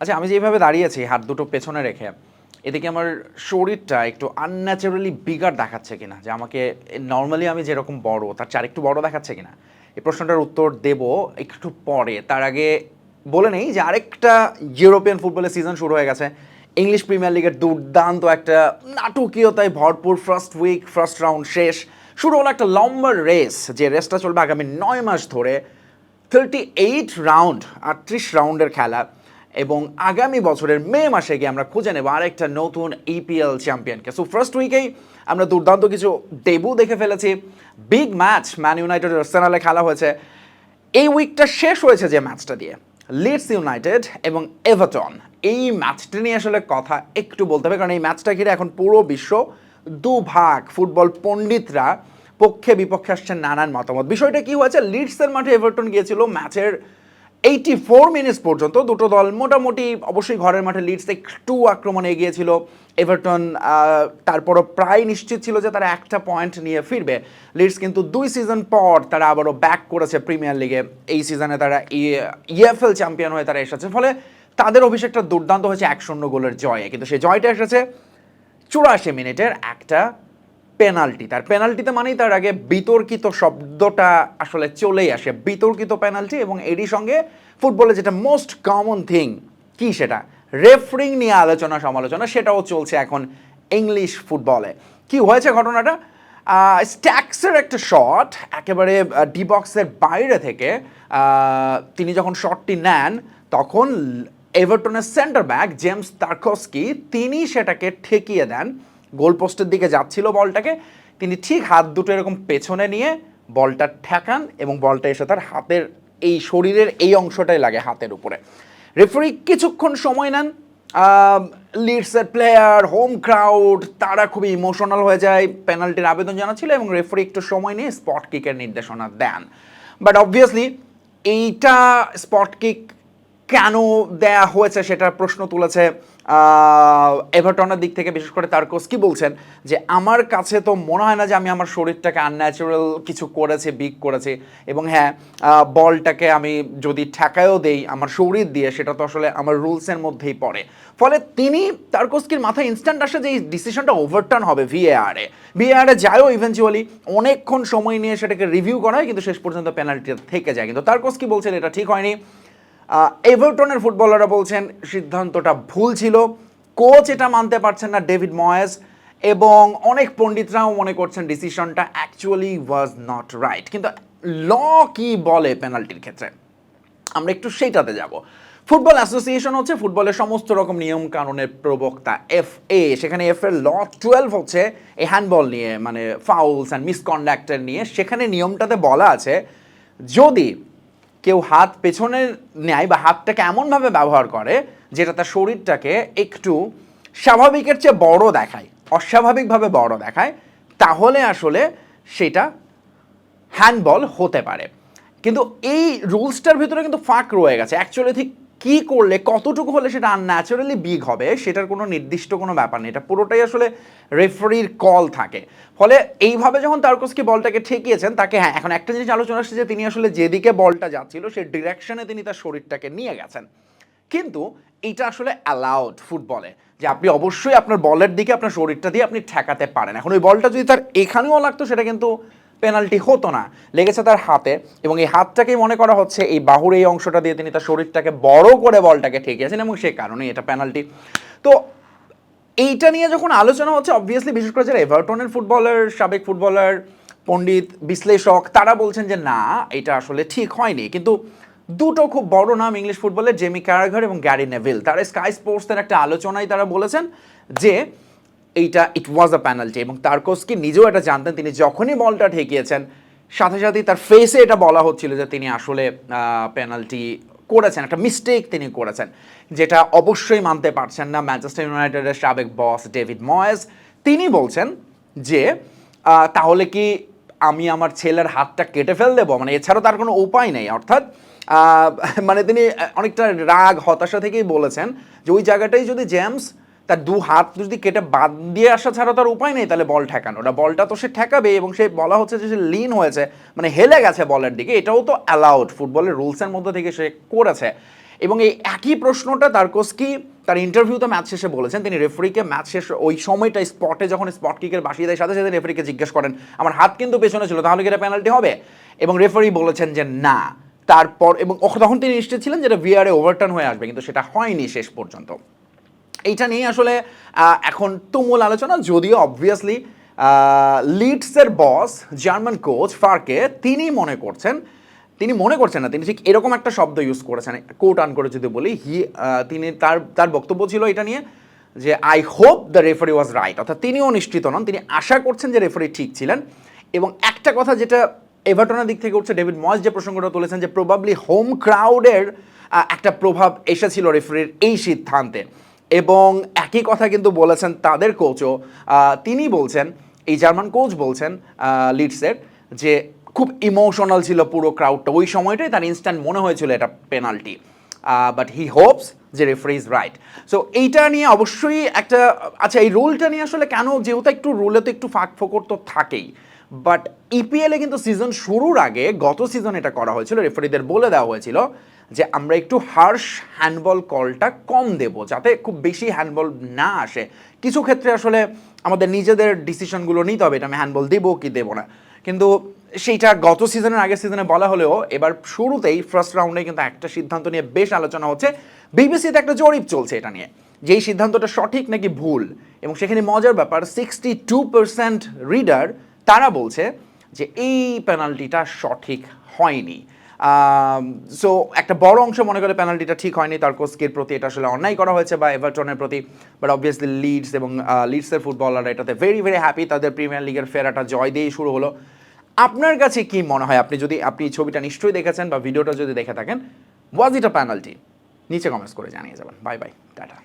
আচ্ছা আমি যেভাবে দাঁড়িয়েছি হাত দুটো পেছনে রেখে এদিকে আমার শরীরটা একটু আনন্যাচারালি বিগার দেখাচ্ছে কিনা? যে আমাকে নর্মালি আমি যেরকম বড়, তার চার একটু বড় দেখাচ্ছে কিনা? এই প্রশ্নটার উত্তর দেব একটু পরে। তার আগে বলে নেই যে আরেকটা ইউরোপিয়ান ফুটবলের সিজন শুরু হয়ে গেছে। ইংলিশ প্রিমিয়ার লিগের দুর্দান্ত একটা নাটকীয়তায় ভরপুর ফার্স্ট উইক ফার্স্ট রাউন্ড শেষ। শুরু হলো একটা লম্বা রেস যে রেসটা চলবে আগামী নয় মাস ধরে। থার্টি এইট রাউন্ড আটত্রিশ রাউন্ডের খেলা। এবং আগামী বছরের মে মাসে গিয়ে আমরা খুঁজে নেব আরেকটা নতুন ইপিএল চ্যাম্পিয়নকে। সো ফার্স্ট উইকেই আমরা দুর্দান্ত কিছু ডেবু দেখে ফেলেছি। বিগ ম্যাচ ম্যান ইউনাইটেড আর্সেনালে খেলা হয়েছে। এই উইকটা শেষ হয়েছে যে ম্যাচটা দিয়ে। লিডস ইউনাইটেড এবং এভারটন এই ম্যাচটা নিয়ে আসলে কথা একটু বলতে হবে, কারণ এই ম্যাচটা ঘিরে এখন পুরো বিশ্ব দুভাগ ফুটবল পণ্ডিতরা পক্ষে বিপক্ষে আসছে নানান মতামত। বিষয়টা কি হয়েছে? লিডসের মাঠে এভারটন গিয়েছিল ম্যাচের এইটি ফোর মিনিটস পর্যন্ত দুটো দল মোটামুটি অবশ্যই ঘরের মাঠে লিডস একটু আক্রমণে এগিয়েছিল। এভারটন তারপরও প্রায় নিশ্চিত ছিল যে তারা একটা পয়েন্ট নিয়ে ফিরবে। লিডস কিন্তু দুই সিজন পর তারা আবারও ব্যাক করেছে প্রিমিয়ার লিগে এই সিজনে তারা ইএফএল চ্যাম্পিয়ন হয়ে তারা এসেছে। ফলে তাদের অভিষেকটা দুর্দান্ত হয়েছে এক শূন্য গোলের জয়ে। কিন্তু সেই জয়টা এসেছে চুরাশি মিনিটের একটা পেনাল্টি তার পেনাল্টিতে মানেই তার আগে বিতর্কিত শব্দটা আসলে চলেই আসে। বিতর্কিত পেনাল্টি এবং এরই সঙ্গে ফুটবলে যেটা মোস্ট কমন থিং কি সেটা? রেফারিং নিয়ে আলোচনা, সমালোচনা, সেটাও চলছে এখন ইংলিশ ফুটবলে কি হয়েছে ঘটনাটা? স্ট্যাক্সের একটা শট একেবারে ডি বক্সের বাইরে থেকে তিনি যখন শটটি নেন, তখন এভারটনের সেন্টার ব্যাক জেমস তার্কস্কি তিনি সেটাকে ঠেকিয়ে দেন। গোলপোস্টের দিকে যাচ্ছিল বলটাকে, তিনি ঠিক হাত দুটো এরকম পেছনে নিয়ে বলটা ঠেকান এবং বলটা এসে তার হাতের এই শরীরের এই অংশটাই লাগে হাতের উপরে। রেফারি কিছুক্ষণ সময় নেন লিডসের প্লেয়ার হোম ক্রাউড তারা খুবই ইমোশনাল হয়ে যায় পেনাল্টির আবেদন জানাচ্ছিল এবং রেফারি একটু সময় নিয়ে স্পট কিকের নির্দেশনা দেন। বাট অবভিয়াসলি এইটা স্পট কিক কেন দেয়া হয়েছে সেটার প্রশ্ন তুলেছে এভারটনের দিক থেকে, বিশেষ করে তারকোস কি বলছেন যে, আমার কাছে তো মনে হয় না যে আমি আমার শরীরটাকে আনন্যাচারাল কিছু করেছি বিগ করেছে। এবং হ্যাঁ বলটাকে আমি যদি ঠেকায়ও দেই, আমার শরীর দিয়ে, সেটা তো আসলে আমার রুলসের মধ্যেই পড়ে। ফলে তিনি তারকোস্কির মাথায় ইনস্ট্যান্ট আসে যে, এই ডিসিশনটা ওভারটার্ন হবে ভিএআরে ভিএআরে যায়ও ইভেন্চুয়ালি অনেকক্ষণ সময় নিয়ে সেটাকে রিভিউ করা হয় কিন্তু শেষ পর্যন্ত পেনাল্টি থেকে যায়। কিন্তু তার তারকোস্কি বলছেন, এটা ঠিক হয়নি। এভারটনের ফুটবলাররা বলছেন সিদ্ধান্তটা ভুল ছিল। কোচ এটা মানতে পারছেন না, ডেভিড ময়েস, এবং অনেক পণ্ডিতরাও মনে করছেন ডিসিশনটা অ্যাকচুয়ালি ওয়াজ নট রাইট কিন্তু ল কি বলে পেনাল্টির ক্ষেত্রে? আমরা একটু সেইটাতে যাব। ফুটবল অ্যাসোসিয়েশন হচ্ছে ফুটবলের সমস্ত রকম নিয়ম কানুনের প্রবক্তা এফ এ সেখানে এফ এর ল টুয়েলভ হচ্ছে এই হ্যান্ডবল নিয়ে মানে ফাউলস অ্যান্ড মিসকন্ডাক্টের নিয়ে, সেখানে নিয়মটাতে বলা আছে, যদি কেউ হাত পেছনে নেয় বা হাতটাকে এমনভাবে ব্যবহার করে যেটা তার শরীরটাকে একটু স্বাভাবিকের চেয়ে বড় দেখায়, অস্বাভাবিকভাবে বড় দেখায়, তাহলে আসলে সেটা হ্যান্ডবল হতে পারে। কিন্তু এই রুলসটার ভিতরে কিন্তু ফাঁক রয়ে গেছে। অ্যাকচুয়ালি ঠিক কী করলে, কতটুকু হলে সেটা আনন্যাচারালি বিগ হবে, সেটার কোনো নির্দিষ্ট কোনো ব্যাপার নেই। এটা পুরোটাই আসলে রেফারির কল থাকে। ফলে এইভাবে যখন তারকসকি বলটাকে ঠেকিয়েছেন, তাকে হ্যাঁ এখন একটা জিনিস আলোচনা আসছে যে তিনি আসলে যেদিকে বলটা যাচ্ছিল সেই ডিরেকশনে তিনি তার শরীরটাকে নিয়ে গেছেন। কিন্তু এটা আসলে অ্যালাউড ফুটবলে, যে আপনি অবশ্যই আপনার বলের দিকে, আপনার শরীরটা দিয়ে আপনি ঠেকাতে পারেন। এখন ওই বলটা যদি তার এখানেও লাগতো, সেটা কিন্তু পেনাল্টি হতো না। লেগেছে তার হাতে এবং এই হাতটাকেই মনে করা হচ্ছে এই বাহুর এই অংশটা দিয়ে তিনি তার শরীরটাকে বড় করে বলটাকে ঠেকিয়েছেন এবং সে কারণে এটা পেনাল্টি। তো এইটা নিয়ে যখন আলোচনা হচ্ছে অবভিয়াসলি বিশেষ করে যারা এভারটনের ফুটবলার, সাবেক ফুটবলার, পণ্ডিত, বিশ্লেষক, তারা বলছেন যে, না, এটা আসলে ঠিক হয়নি। কিন্তু দুটো খুব বড় নাম ইংলিশ ফুটবলের, জেমি ক্যারাঘর এবং গ্যারি নেভিল। তারা স্কাই স্পোর্টসের একটা আলোচনায় তারা বলেছেন যে এইটা ইট ওয়াজ আ পেনাল্টি এবং তারকোসকি নিজেও এটা জানতেন, তিনি যখনই বলটা ঠেকিয়েছেন, সাথে সাথেই তার ফেসে এটা বলা হচ্ছিল যে তিনি আসলে পেনাল্টি করেছেন, একটা মিস্টেক তিনি করেছেন, যেটা অবশ্যই মানতে পারছেন না ম্যানচেস্টার ইউনাইটেডের সাবেক বস ডেভিড ময়েস তিনি বলছেন যে তাহলে কি আমি আমার ছেলের হাতটা কেটে ফেল দেবো? মানে এছাড়াও তার কোনো উপায় নেই, অর্থাৎ মানে তিনি অনেকটা রাগ, হতাশা থেকেই বলেছেন যে ওই জায়গাটাই যদি জেমস তার দু হাত যদি কেটে বাদ দিয়ে আসা ছাড়া তার উপায় নেই, তাহলে বল ঠেকানো। ওটা বলটা তো সে ঠেকাবে এবং সে বলা হচ্ছে যে সে লিন হয়েছে মানে হেলে গেছে বলের দিকে। এটাও তো অ্যালাউড ফুটবলের রুলসের মধ্যে থেকে সে করেছে। এবং এই একই প্রশ্নটা তার তারকোস্কি তার ইন্টারভিউতে ম্যাচ শেষে বলেছেন। তিনি রেফারিকে ম্যাচ শেষ ওই সময়টা স্পটে যখন স্পট কিকের বাসিয়ে দেয়, সাথে সাথে রেফারিকে জিজ্ঞেস করেন, আমার হাত কিন্তু পেছনে ছিল, তাহলে কি এটা পেনাল্টি হবে? এবং রেফারি বলেছেন যে, না। তারপর এবং তখন তিনি নিশ্চিত ছিলেন যেটা ভিআরে ওভারটার্ন হয়ে আসবে, কিন্তু সেটা হয়নি শেষ পর্যন্ত। এইটা নিয়ে আসলে এখন তুমুল আলোচনা, যদিও অবভিয়াসলি লিডসের বস জার্মান কোচ ফারকে তিনি মনে করছেন, তিনি মনে করছেন না, তিনি ঠিক এরকম একটা শব্দ ইউজ করেছেন কোট আন করে যদি বলি হি তিনি তার তার বক্তব্য ছিল এটা নিয়ে, যে I hope the referee was right অর্থাৎ তিনিও নিশ্চিত নন, তিনি আশা করছেন যে রেফারি ঠিক ছিলেন, এবং একটা কথা যেটা এভারটনের দিক থেকে উঠছে, ডেভিড ময়েস যে প্রসঙ্গটা তুলেছেন, যে প্রবাবলি হোম ক্রাউডের একটা প্রভাব এসেছিল রেফারির এই সিদ্ধান্তে। এবং একই কথা কিন্তু বলেছেন তাদের কোচও তিনি বলছেন, এই জার্মান কোচ বলছেন লিডসের যে খুব ইমোশনাল ছিল পুরো ক্রাউডটা ওই সময়টাই তার ইনস্ট্যান্ট মনে হয়েছিল এটা পেনাল্টি বাট হি হোপস যে রেফারি ইজ রাইট সো এইটা নিয়ে অবশ্যই একটা আচ্ছা এই রুলটা নিয়ে আসলে কেন? যেহেতু একটু রুলে তো একটু ফাঁক ফোকর তো থাকেই। বাট ইপিএলে কিন্তু সিজন শুরুর আগে গত সিজন এটা করা হয়েছিল রেফারিদের বলে দেওয়া হয়েছিল যে আমরা একটু হার্শ হ্যান্ডবল কলটা কম দেব, যাতে খুব বেশি হ্যান্ডবল না আসে। কিছু ক্ষেত্রে আসলে আমাদের নিজেদের ডিসিশনগুলো নিতে হবে, এটা আমি হ্যান্ডবল দেবো কি দেবো না। কিন্তু সেইটা গত সিজনের আগের সিজনে বলা হলেও, এবার শুরুতেই ফার্স্ট রাউন্ডে কিন্তু একটা সিদ্ধান্ত নিয়ে বেশ আলোচনা হচ্ছে। বিবিসিতে একটা জরিপ চলছে এটা নিয়ে। যেই সিদ্ধান্তটা সঠিক নাকি ভুল, এবং সেখানে মজার ব্যাপার সিক্সটি টু পার্সেন্ট রিডার তারা বলছে যে এই পেনাল্টিটা সঠিক হয়নি। সো একটা বড় অংশ মনে করে পেনাল্টিটা ঠিক হয়নি তার কোস্কির প্রতি এটা আসলে অন্যায় করা হয়েছে বা এভারটনের প্রতি বাট অবভিয়াসলি লিডস এবং লিডসের ফুটবলাররা এটাতে ভেরি ভেরি হ্যাপি তাদের প্রিমিয়ার লিগের ফেরাটা জয় দিয়েই শুরু হলো। আপনার কাছে কি মনে হয়? আপনি যদি, আপনি ছবিটা নিশ্চয়ই দেখেছেন বা ভিডিওটা যদি দেখে থাকেন ওয়াজ ইট আ পেনাল্টি নিচে কমেন্টস করে জানিয়ে যাবেন। Bye bye tata.